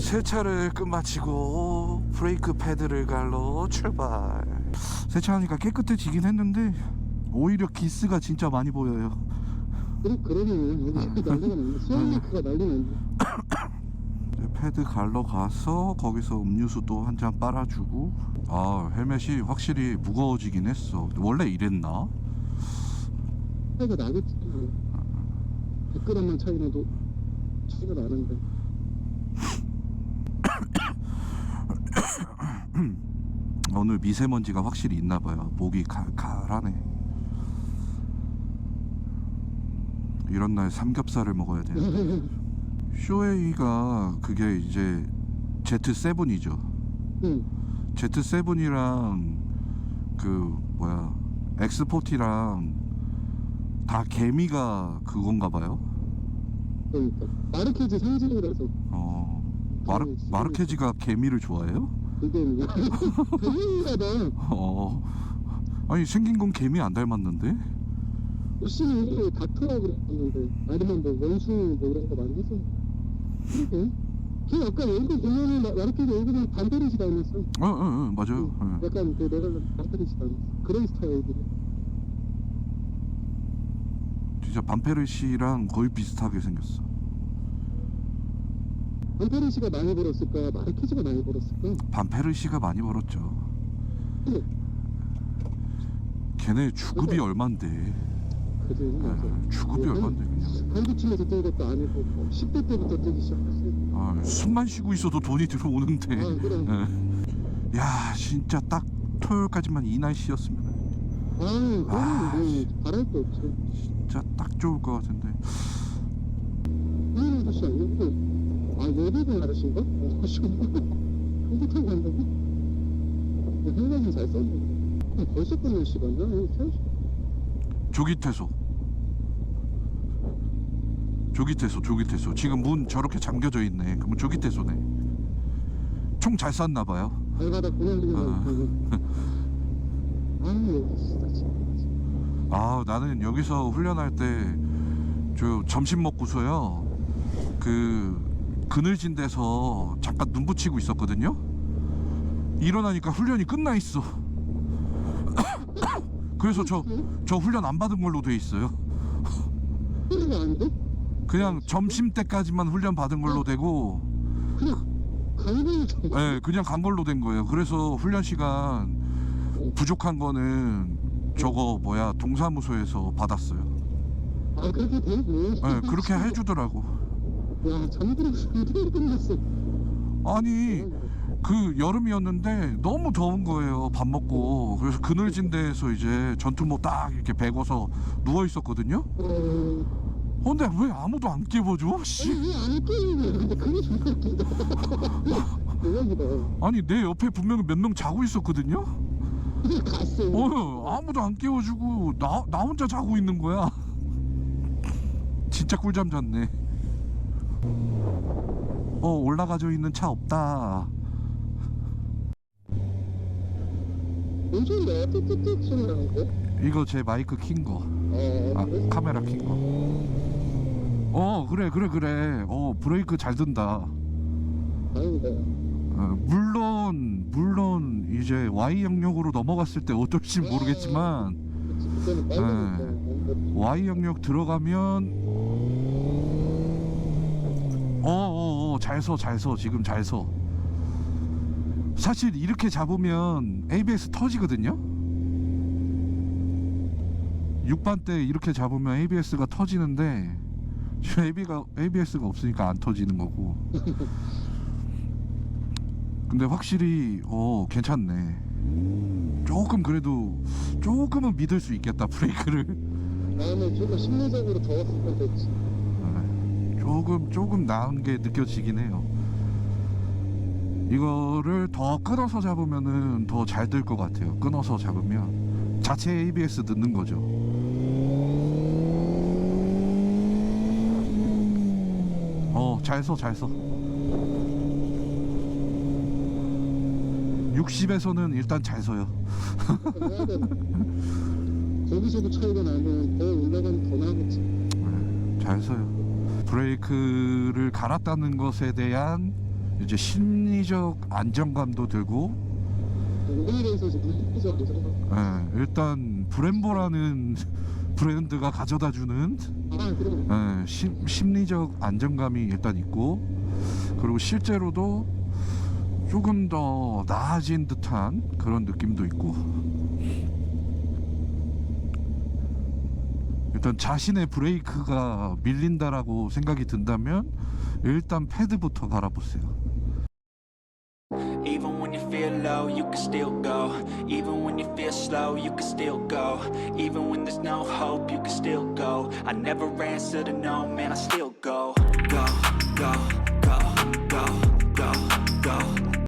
세차를 끝마치고 브레이크 패드를 갈러 출발 세차하니까 깨끗해지긴 했는데 오히려 기스가 진짜 많이 보여요 그래, 그러면 여기 난리가 났네. 수영마크가 난리 났네. 이제 패드 갈러 가서 거기서 음료수 또한잔 빨아주고 아 헬멧이 확실히 무거워지긴 했어 원래 이랬나? 차이가 나겠지. 100g만 차이 나도 차이가 나는데. 오늘 미세먼지가 확실히 있나 봐요 목이 칼칼하네 이런 날 삼겹살을 먹어야 돼 쇼웨이가 그게 이제 Z7이죠 응. Z7이랑 그 뭐야 X40랑 다 개미가 그건가 봐요 그러니까. 마르케즈 상징이라서. 어 마르, 마르케지가 개미를 좋아해요? 개인가 봐. 어 아니 생긴 건 개미 안 닮았는데 씨는 이거 닥터라고 그랬는데 아니면 뭐 원숭이 뭐 이런 거 많이 했어. 그러게. 걔 아까 얼굴 보면은 마- 마르케즈 얼굴이 반페리시 닮았어. 어, 어, 어 맞아요 예. 약간 그 내가 반페리시 닮았어. 그런 스타일이래. 진짜 반페르시랑 거의 비슷하게 생겼어 반페리시가 많이 벌었을까? 마르케즈가 많이 벌었을까? 반페르시가 많이 벌었죠 그래. 걔네 주급이 그래서- 얼만데 그지 맞아. 주급이 얼만데 그냥 한두 층에서 뛴 것도 아니고 뭐 10대 때부터 뛰기 시작했어요. 아, 숨만 쉬고 있어도 돈이 들어오는데 아, 그래. 예. 야 진짜 딱 토요일까지만 이 날씨였으면 아, 그거는 아, 씨. 뭐 바랄 게 없지. 진짜 딱 좋을 것 같은데 하얀 아저씨 아니고 아 예비군 아저씨인가? 어, 씨, 컴퓨터 타고 간다고? 헬멧은 잘 썼네. 어, 벌써 끝낼 시간이야? 이거 태워- 조기 퇴소 조기 퇴소 조기 퇴소 지금 문 저렇게 잠겨져 있네 그러면 조기 퇴소네 총 잘 쐈나 봐요 발바닥 그냥 아. 아 진짜. 아 나는 여기서 훈련할 때 저 점심 먹고서요 그 그늘진 데서 잠깐 눈 붙이고 있었거든요. 일어나니까 훈련이 끝나 있어. 그래서 저 저 훈련 안 받은 걸로 돼 있어요? 그냥 점심 때까지만 훈련 받은 걸로 되고 예 그냥 간 걸로 된 거예요. 그래서 훈련 시간 부족한 거는 저거 뭐야 동사무소에서 받았어요. 예 그렇게 해주더라고 야 잠들어 잠들어 끝났어? 아니 그 여름이었는데 너무 더운 거예요 밥 먹고. 그래서 그늘진 데에서 이제 전투복 딱 이렇게 베고서 누워 있었거든요. 어... 근데 왜 아무도 안 깨워줘? 씨 아니 왜안 깨우냐 근데 그게 존나 웃긴다 대박이다 아니 내 옆에 분명히 몇 명 자고 있었거든요. 갔어 어 아무도 안 깨워주고 나, 나 혼자 자고 있는 거야. 진짜 꿀잠 잤네 어 올라가져 있는 차 없다 이거 제 마이크 킨거 어 아, 그래? 카메라 킨 거. 어, 그래, 그래, 그래. 어, 브레이크 잘 든다. 어, 물론, 물론, 이제 Y 영역으로 넘어갔을 때 어떨지 모르겠지만, 그치 그때는 빨라니까 Y 영역 들어가면, 어, 어, 어, 잘 서, 잘 서. 지금 잘 서. 사실 이렇게 잡으면 ABS 터지거든요? 6반 때 이렇게 잡으면 ABS가 터지는데 지금 AB가, ABS가 없으니까 안 터지는 거고 근데 확실히 어 괜찮네 조금 그래도 조금은 믿을 수 있겠다 브레이크를 다음에 좀더 심리적으로 네, 조금 조금 나은 게 느껴지긴 해요. 이거를 더 끊어서 잡으면은 더잘들것 같아요. 끊어서 잡으면. 자체 ABS 넣는 거죠. 어잘 서 잘서 60에서는 일단 잘 서요. 해야 되나? 거기서도 차이가 나면 더 올라가면 더 나겠지. 네, 잘 서요. 브레이크를 갈았다는 것에 대한 이제 심리적 안정감도 들고 예, 일단 브렘보라는 브랜드가 가져다주는 아 그럼 예, 심, 심리적 안정감이 일단 있고 그리고 실제로도 조금 더 나아진 듯한 그런 느낌도 있고 일단 자신의 브레이크가 밀린다라고 생각이 든다면 일단 패드부터 갈아보세요 Even when you feel low, you can still go. Even when you feel slow, you can still go. Even when there's no hope, you can still go. I never answer to no, man, I still go. Go, go,